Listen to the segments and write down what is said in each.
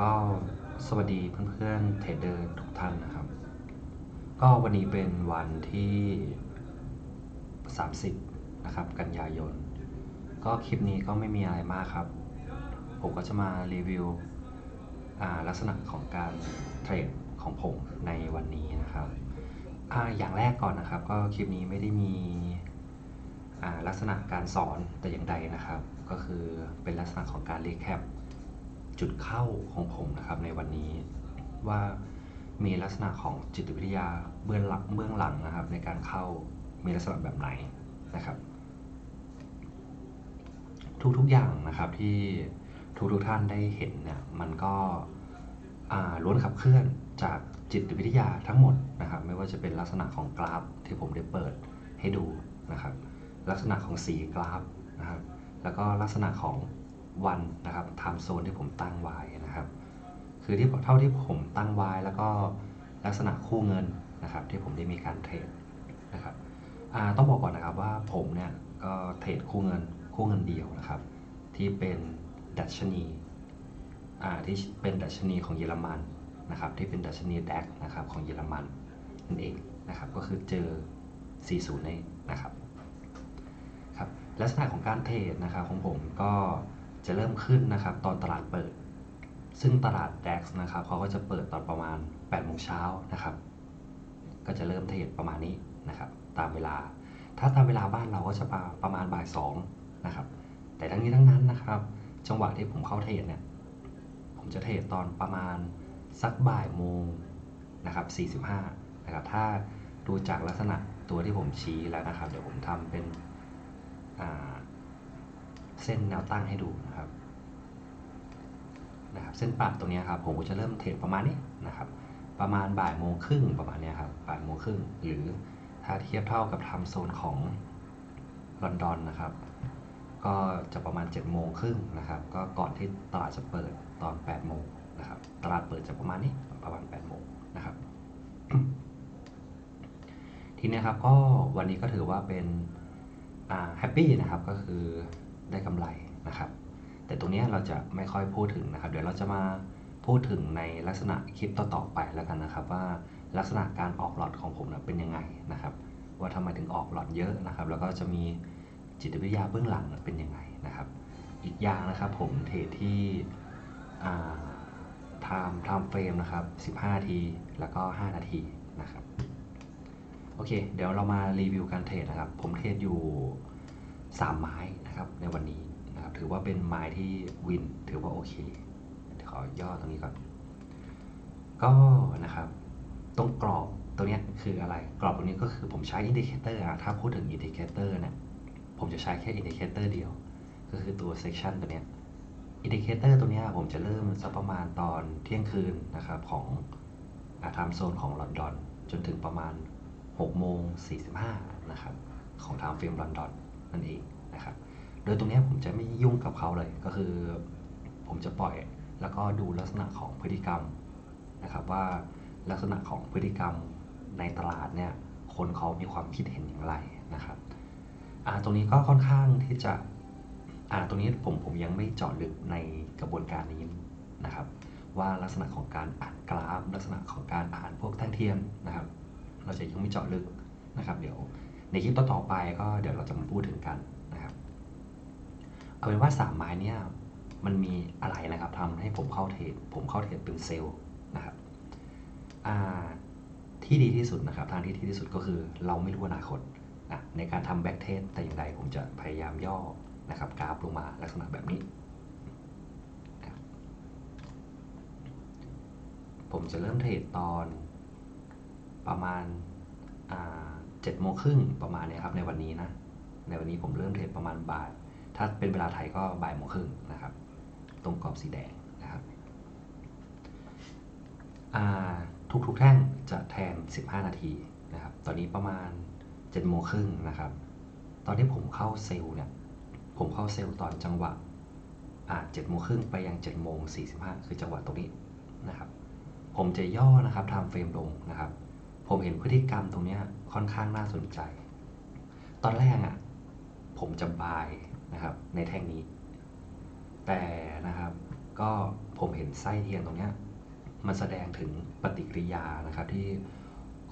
ก็สวัสดีเพื่อนๆเทรดเดอร์ทุกท่านนะครับ ก็วันนี้เป็นวันที่ 30 นะครับ กันยายน ก็คลิปนี้ก็ไม่มีอะไรมากครับ ผมก็จะมารีวิวลักษณะของการเทรดของผมในวันนี้นะครับออย่างแรกก่อนนะครับ ก็คลิปนี้ไม่ได้มีลักษณะการสอนแต่อย่างใดนะครับ ก็คือเป็นลักษณะของการรีแคป จุดเข้าของผมนะครับในวันนี้ว่ามีลักษณะของจิตวิทยาเบื้องหลังเบื้องหลังนะครับ ในการเข้ามีลักษณะแบบไหนนะครับ ทุกๆอย่างนะครับที่ทุกๆท่านได้เห็นเนี่ยมันก็ล้วนขับเคลื่อนจากจิตวิทยาทั้งหมดนะครับ ไม่ว่าจะเป็นลักษณะของกราฟที่ผมได้เปิดให้ดูนะครับ ลักษณะของสีกราฟนะครับ แล้วก็ลักษณะของ วันนะครับไทม์โซนที่ผมตั้งไว้นะครับ คือที่เท่าที่ผมตั้งไว้แล้วก็ลักษณะคู่เงินนะครับที่ผมได้มีการเทรดนะครับต้องบอกก่อนนะครับว่าผมเนี่ยก็เทรดคู่เงินคู่เงินเดียวนะครับ ที่เป็นดัชนีที่เป็นดัชนีของเยอรมันนะครับที่เป็นดัชนีแดกนะครับของเยอรมันนั่นเองนะครับก็คือเจอ 40นี่นะครับครับลักษณะของการเทรดนะครับของผมก็ จะเริ่มขึ้นนะครับตอนตลาดเปิด ซึ่งตลาด DAX นะครับเขาก็จะเปิดตอนประมาณ8โมงเช้านะครับ ก็จะเริ่มเทรดประมาณนี้นะครับ ตามเวลา ถ้าตามเวลาบ้านเราก็จะประมาณบ่าย2นะครับ แต่ทั้งนี้ทั้งนั้นนะครับ จังหวะที่ผมเข้าเทรดเนี่ย ผมจะเทรดตอนประมาณสักบ่ายโมงนะครับ45นะครับ ถ้าดูจากลักษณะตัวที่ผมชี้แล้วนะครับ เดี๋ยวผมทำเป็นอ่า เส้นแนวตั้งให้ดูนะครับนะครับเส้นปรับตรงนี้ครับผมก็จะเริ่มเทรดประมาณนี้นะครับ ประมาณบ่ายโมงครึ่งประมาณนี้ครับบ่ายโมงครึ่งหรือถ้าเทียบเท่ากับไทม์โซนของลอนดอนนะครับ ก็จะประมาณ7จ็ดโมงครึ่งนะครับ ก็ก่อนที่ตลาดจะเปิดตอน8ปดโมงนะครับ ตลาดเปิดจะประมาณนี้ประมาณ8ปดโมงนะครับ ทีนี้ครับก็วันนี้ก็ถือว่าเป็นแฮปปี้นะครับก็คือ ได้กำไรนะครับ แต่ตรงนี้เราจะไม่ค่อยพูดถึงนะครับ เดี๋ยวเราจะมาพูดถึงในลักษณะคลิปต่อๆไปแล้วกันนะครับ ว่าลักษณะการออกหลอดของผมนะเป็นยังไงนะครับ ว่าทำไมถึงออกหลอดเยอะนะครับ แล้วก็จะมีจิตวิทยาเบื้องหลังเป็นยังไงนะครับ อีกอย่างนะครับผมเทรดที่ไทม์ไทม์เฟรมนะครับ 15นาที แล้วก็ 5 นาทีนะครับ โอเค เดี๋ยวเรามารีวิวการเทรดนะครับ ผมเทรดอยู่ 3 ไม้นะครับในวันนี้นะครับถือว่าเป็นไม้ที่วินถือว่าโอเคเดี๋ยวขอย่อตรงนี้ก่อน ก็นะครับตรงกรอบตัวนี้คืออะไร กรอบตรงนี้ก็คือผมใช้อินดิเคเตอร์อะถ้าพูดถึงอินดิเคเตอร์เนี่ยผมจะใช้แค่อินดิเคเตอร์เดียว ก็คือตัวเซ c ชันตัวนี้อินดิเคเตอร์ตัวนี้ผมจะเริ่มสักประมาณตอนเที่ยงคืนนะครับของอาไทม์โซนของลอนดอน จนถึงประมาณ6โมง45นะครับของไทม์เฟรมลอนดอน นั่นเองนะครับ โดยตรงนี้ผมจะไม่ยุ่งกับเขาเลยก็คือ ผมจะปล่อยแล้วก็ดูลักษณะของพฤติกรรมนะครับว่าลักษณะของพฤติกรรมในตลาดเนี่ยคนเขามีความคิดเห็นอย่างไรนะครับอ่าตรงนี้ก็ค่อนข้างที่จะอ่าตรงนี้ผมผมยังไม่เจาะลึกในกระบวนการนี้นะครับ ว่าลักษณะของการอ่านกราฟ ลักษณะของการอ่านพวกแท่งเทียมนะครับ เราจะยังไม่เจาะลึกนะครับ เดี๋ยว ในคลิปต่อๆไปก็เดี๋ยวเราจะมาพูดถึงกันนะครับเอาเป็นว่าสามไม้เนี่ยมันมีอะไรนะครับทำให้ผมเข้าเทรดผมเข้าเทรดเป็นเซลล์นะครับที่ดีที่สุดนะครับ ทางที่ดีที่สุดก็คือเราไม่รู้อนาคตอะในการทำแบ็กเทสแต่อย่างใดผมจะพยายามย่อนะครับกราฟลงมาลักษณะแบบนี้ ผมจะเริ่มเทรดตอนประมาณ เจ็ดโมงครึ่งประมาณนี้ครับในวันนี้นะ ในวันนี้ผมเริ่มเทรดประมาณบ่าย ถ้าเป็นเวลาไทยก็บ่ายโมงครึ่งนะครับ ตรงกรอบสีแดงนะครับอ่าทุกๆแท่งจะแทน 15 นาทีนะครับ ตอนนี้ประมาณ7โมงครึ่งนะครับ ตอนที่ผมเข้าเซลล์เนี่ย ผมเข้าเซลล์ตอนจังหวะอ่า7โมงครึ่งไปยัง7โมง45คือจังหวะตรงนี้นะครับ ผมจะย่อนะครับทำเฟรมลงนะครับ ผมเห็นพฤติกรรมตรงนี้ค่อนข้างน่าสนใจ ตอนแรกอะผมจะบายนะครับในแท่งนี้ แต่นะครับก็ผมเห็นไส้เทียนตรงนี้มันแสดงถึงปฏิกิริยานะครับที่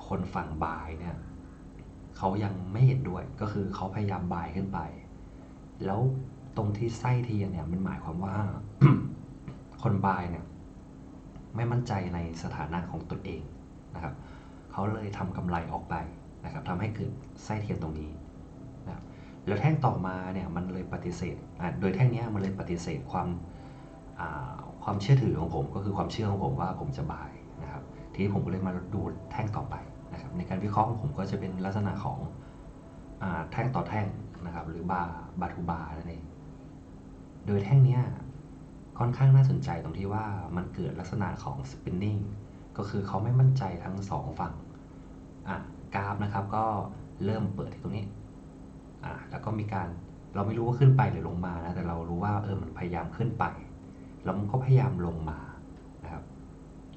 คนฝั่งบายเนี่ยเขายังไม่เห็นด้วยก็คือเขาพยายามบายขึ้นไป แล้วตรงที่ไส้เทียนเนี่ยมันหมายความว่า คนบายเนี่ยไม่มั่นใจในสถานะของตนเองนะครับ เขาเลยทำกำไรออกไปนะครับทำให้เกิดไส้เทียนตรงนี้นะแล้วแท่งต่อมาเนี่ยมันเลยปฏิเสธโดยแท่งนี้มันเลยปฏิเสธความความเชื่อถือของผมก็คือความเชื่อของผมว่าผมจะบายนะครับทีนี้ผมก็เลยมาดูแท่งต่อไปนะครับในการวิเคราะห์ของผมก็จะเป็นลักษณะของอแท่งต่อแท่งนะครับหรือบาบาทูบานั่นเองโดยแท่งนี้ค่อนข้างน่าสนใจตรงที่ว่ามันเกิดลักษณะของ spinning ก็คือเขาไม่มั่นใจทั้งสองฝั่งอะกราฟนะครับก็เริ่มเปิดที่ตรงนี้อะแล้วก็มีการเราไม่รู้ว่าขึ้นไปหรือลงมานะแต่เรารู้ว่าเออมันพยายามขึ้นไปแล้วมันก็พยายามลงมานะครับ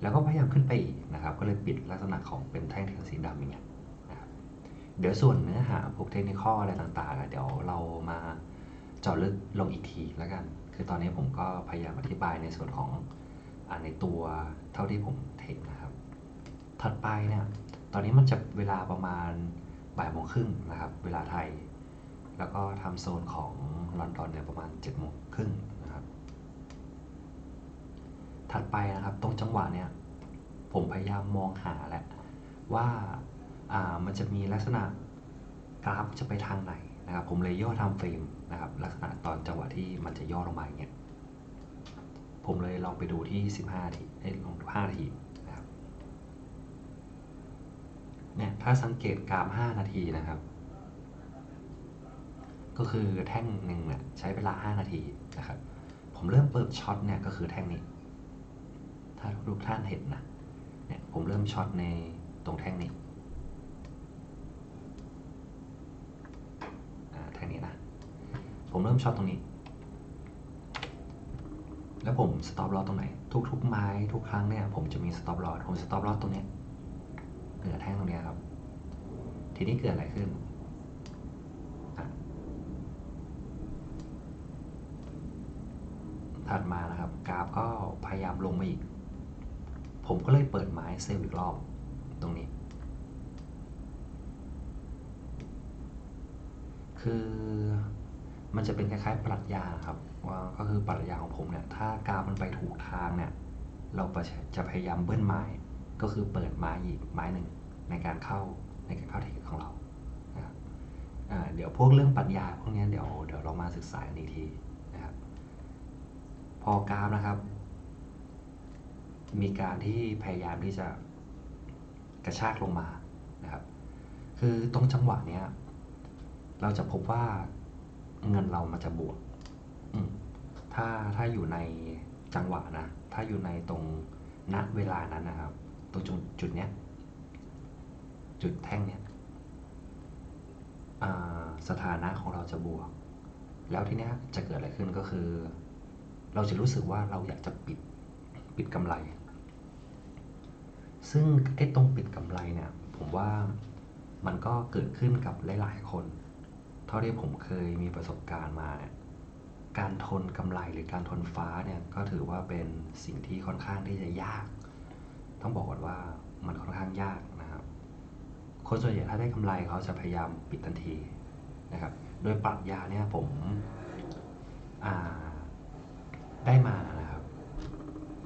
แล้วก็พยายามขึ้นไปอีกนะครับ ก็เลยปิดลักษณะของเป็นแท่งเทียนสีดำอย่างเงี้ยนะครับเดี๋ยวส่วนเนื้อหาพวกเทคนิคอะไรต่างๆอะเดี๋ยวเรามาเจาะลึกลงอีกทีแล้วกัน คือตอนนี้ผมก็พยายามอธิบายในส่วนของ ในตัวเท่าที่ผมเทคนะครับ ถัดไปเนี่ยตอนนี้มันจะเวลาประมาณบ่ายโมงครึ่งนะครับ เวลาไทย แล้วก็ทำโซนของลอนดอนเนี่ยประมาณ7จ็ดโมงครึ่งนะครับ ถัดไปนะครับตรงจังหวะเนี่ยผมพยายามมองหาแหละว่าอ่ามันจะมีลักษณะกราฟจะไปทางไหนนะครับ ผมเลยย่อทำเฟรมนะครับ ลักษณะตอนจังหวะที่มันจะย่อลงมาอย่างเงี้ย ผมเลยลองไปดูที่ 15 ทีเอ้ลองดู5ทีนะครับเนี่ยถ้าสังเกตกราฟ5นาทีนะครับ ก็คือแท่งหนึ่งเนี่ยใช้เวลา 5 นาทีนะครับ ผมเริ่มเปิดช็อตเนี่ยก็คือแท่งนี้ ถ้าทุกท่านเห็นนะเนี่ยผมเริ่มช็อตในตรงแท่งนี้แท่งนี้นะ ผมเริ่มช็อตตรงนี้ แล้วผมสต็อปลอตตรงไหน ทุกๆไม้ทุกครั้งเนี่ย ผมจะมีสต็อปลอตผมสต็อปลอตตรงเนี้ยเหนือแท่งตรงเนี้ยครับ ทีนี้เกิดอะไรขึ้น ถัดมานะครับ กราฟก็พยายามลงมาอีก ผมก็เลยเปิดไม้เซลล์อีกรอบตรงนี้ คือมันจะเป็นคล้ายๆปรัชญาครับ ว่าก็คือปรัชญาของผมเนี่ยถ้ากราฟมันไปถูกทางเนี่ยเราจะพยายามเบิ้ลไม้ก็คือเปิดไม้อีกไม้หนึ่งในการเข้าในการเข้าเทคของเรานะครับเดี๋ยวพวกเรื่องปรัชญาพวกนี้เดี๋ยวเดี๋ยวเรามาศึกษาอีกทีนะครับพอกราฟนะครับ มีการที่พยายามที่จะกระชากลงมานะครับ คือตรงจังหวะเนี้ยเราจะพบว่าเงินเรามันจะบวก ถ้าถ้าอยู่ในจังหวะนะ ถ้าอยู่ในตรงณเวลานั้นนะครับตรงจุดจุดเนี้ย จุดแท่งเนี้ยสถานะของเราจะบวก แล้วทีเนี้ยจะเกิดอะไรขึ้นก็คือ เราจะรู้สึกว่าเราอยากจะปิดปิดกำไร ซึ่งไอ้ตรงปิดกำไรเนี่ย ผมว่ามันก็เกิดขึ้นกับหลาย ๆ คน เท่าที่ผมเคยมีประสบการณ์มาเนี่ย การทนกำไรหรือการทนฟ้าเนี่ยก็ถือว่าเป็นสิ่งที่ค่อนข้างที่จะยาก ต้องบอกก่อนว่ามันค่อนข้างยากนะครับ คนส่วนใหญ่ถ้าได้กำไรเขาจะพยายามปิดทันทีนะครับ โดยปรัชญาเนี่ยผมได้มานะครับ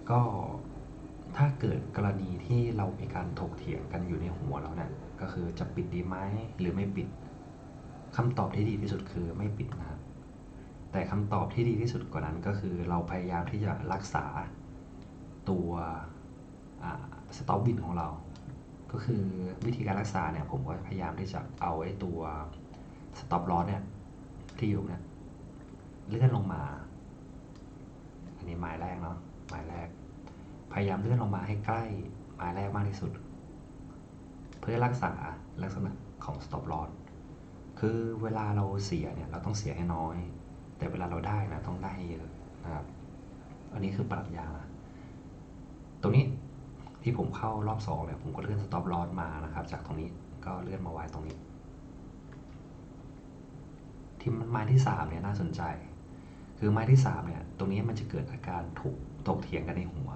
ก็ถ้าเกิดกรณีที่เรามีการถกเถียงกันอยู่ในหัวเราเนี่ยก็คือจะปิดดีไหมหรือไม่ปิดคำตอบที่ดีที่สุดคือไม่ปิดนะ แต่คำตอบที่ดีที่สุดกว่านั้นก็คือเราพยายามที่จะรักษาตัวสต็อปบินของเรา ก็คือวิธีการรักษาเนี่ยผมก็พยายามที่จะเอาไอ้ตัวสต็อปลอสเนี่ยที่อยู่เนี่ยเลื่อนลงมา อันนี้ไม้แรกเนาะไม้แรก พยายามเลื่อนลงมาให้ใกล้ไม้แรกมากที่สุด เพื่อรักษาลักษณะของ stop loss คือเวลาเราเสียเนี่ยเราต้องเสียให้น้อย แต่เวลาเราได้นะต้องได้ให้เยอะนะครับ อันนี้คือปรัชญา ตรงนี้ที่ผมเข้ารอบสองเนี่ยผมก็เลื่อน stop loss มานะครับ จากตรงนี้ก็เลื่อนมาไว้ตรงนี้ ที่ไม้ที่สามเนี่ยน่าสนใจ คือไม้ที่สามเนี่ยตรงนี้มันจะเกิดอาการถูกถกเถียงกันในหัว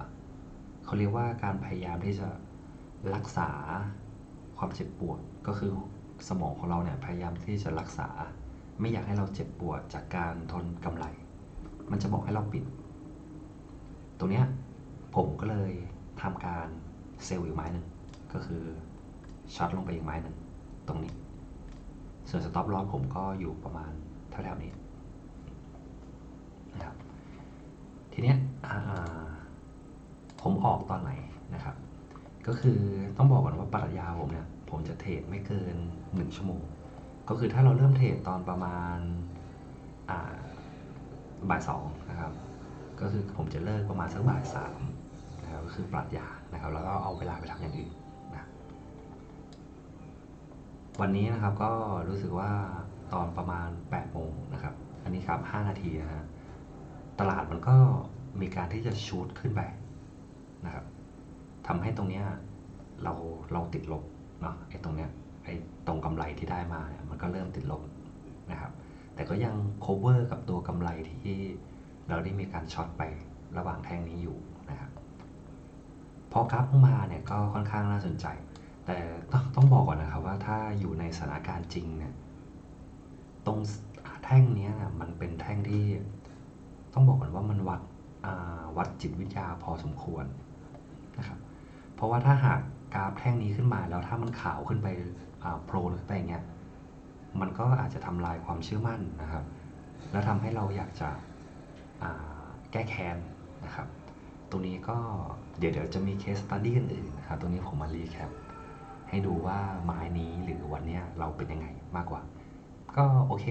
เขาเรียกว่าการพยายามที่จะรักษาความเจ็บปวดก็คือสมองของเราเนี่ยพยายามที่จะรักษา ไม่อยากให้เราเจ็บปวดจากการทนกำไร มันจะบอกให้เราปิด ตรงเนี้ยผมก็เลยทำการเซลล์อีกไม้หนึ่งก็คือช็อตลงไปอีกไม้หนึ่งตรงนี้ ส่วนสต็อปลอสผมก็อยู่ประมาณแถวๆนี้นะครับทีเนี้ยผมออกตอนไหนนะครับ ก็คือต้องบอกก่อนว่าปรัชญาผมเนี่ยผมจะเทรดไม่เกิน 1 ชั่วโมง ก็คือถ้าเราเริ่มเทรดตอนประมาณาบ่ายสองนะครับ ก็คือผมจะเลิกประมาณสักบ่ายสามนะครับก็คือปรัชญานะครับ แล้วก็เอาเวลาไปทำอย่างอื่นนะวันนี้นะครับก็รู้สึกว่าตอนประมาณ8โมงนะครับ อันนี้ครับ 5 นาทีนะฮะตลาดมันก็มีการที่จะชูดขึ้นไปนะครับทำให้ตรงเนี้ยเราเราติดลบเนาะไอ้ตรงเนี้ยไอ้ตรงกำไรที่ได้มาเนี่ย ก็เริ่มติดลบนะครับ แต่ก็ยัง cover กับตัวกำไรที่เราได้มีการช็อตไประหว่างแท่งนี้อยู่นะครับพอกราฟมาเนี่ยก็ค่อนข้างน่าสนใจ แต่ต้องต้องบอกก่อนนะครับว่าถ้าอยู่ในสถานการณ์จริงเนี่ยตรงแท่งนี้นะมันเป็นแท่งที่ ต้องบอกก่อนว่ามันวัดวัดจิตวิทยาพอสมควรนะครับ เพราะว่าถ้าหากกราฟแท่งนี้ขึ้นมาแล้วถ้ามันขาวขึ้นไปอ่าโปรขึ้นไปอย่างเงี้ย มันก็อาจจะทำลายความเชื่อมั่นนะครับ แล้วทำให้เราอยากจะแก้แค้นนะครับตรงนี้ก็เดี๋ยวเดี๋ยวจะมีเคสตัดดี้อื่นๆนะครับตรงนี้ผมมารีแคปให้ดูว่าไม้นี้หรือวันนี้เราเป็นยังไงมากกว่า ก็โอเค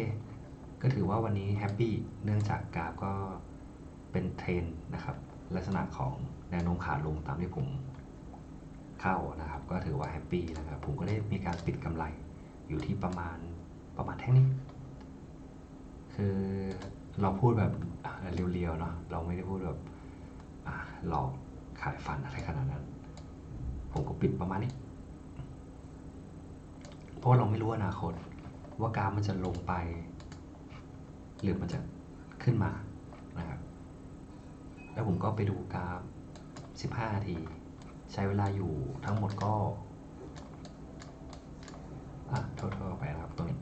ก็ถือว่าวันนี้แฮปปี้เนื่องจากกราฟก็เป็นเทรนนะครับ ลักษณะของแนวโน้มขาลงตามที่ผมเข้านะครับ ก็ถือว่าแฮปปี้นะครับ ผมก็ได้มีการปิดกำไรอยู่ที่ประมาณ ประมาณแท่นี้ คือเราพูดแบบเรียวๆเนาะเราไม่ได้พูดแบบหลอกขายฟันอะไรขนาดนั้น ผมก็ปิดประมาณนี้ เพราะเราไม่รู้อนาคต ว่ากราฟมันจะลงไป หรือมันจะขึ้นมานะครับ แล้วผมก็ไปดูกราฟ 15 นาที ใช้เวลาอยู่ทั้งหมดก็ อะโทษๆไปนะครับตรงนี้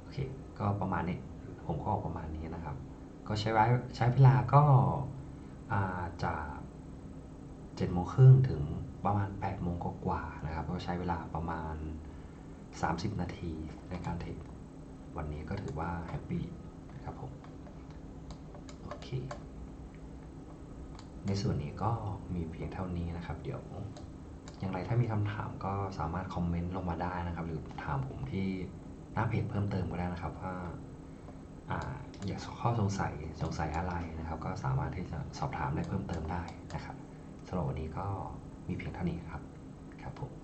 โอเค ก็ประมาณนี้ ผมก็ออกประมาณนี้นะครับ ก็ใช้ใช้เวลาก็าจากเจ็ดโมงครึ่งถึงประมาณ8ปดโมงกว่านะครับ ก็ใช้เวลาประมาณ 30 นาทีในการเทรดวันนี้ก็ถือว่าแฮปปี้นะครับผม โอเค ในส่วนนี้ก็มีเพียงเท่านี้นะครับ เดี๋ยวอย่างไรถ้ามีคำถามก็สามารถคอมเมนต์ลงมาได้นะครับ หรือถามผมที่ หน้าเพจเพิ่มเติมก็ได้นะครับว่าอยากข้อสงสัยสงสัยอะไรนะครับ ก็สามารถที่จะสอบถามได้เพิ่มเติมได้นะครับสำหรับวันนี้ก็มีเพียงเท่านี้ครับครับผม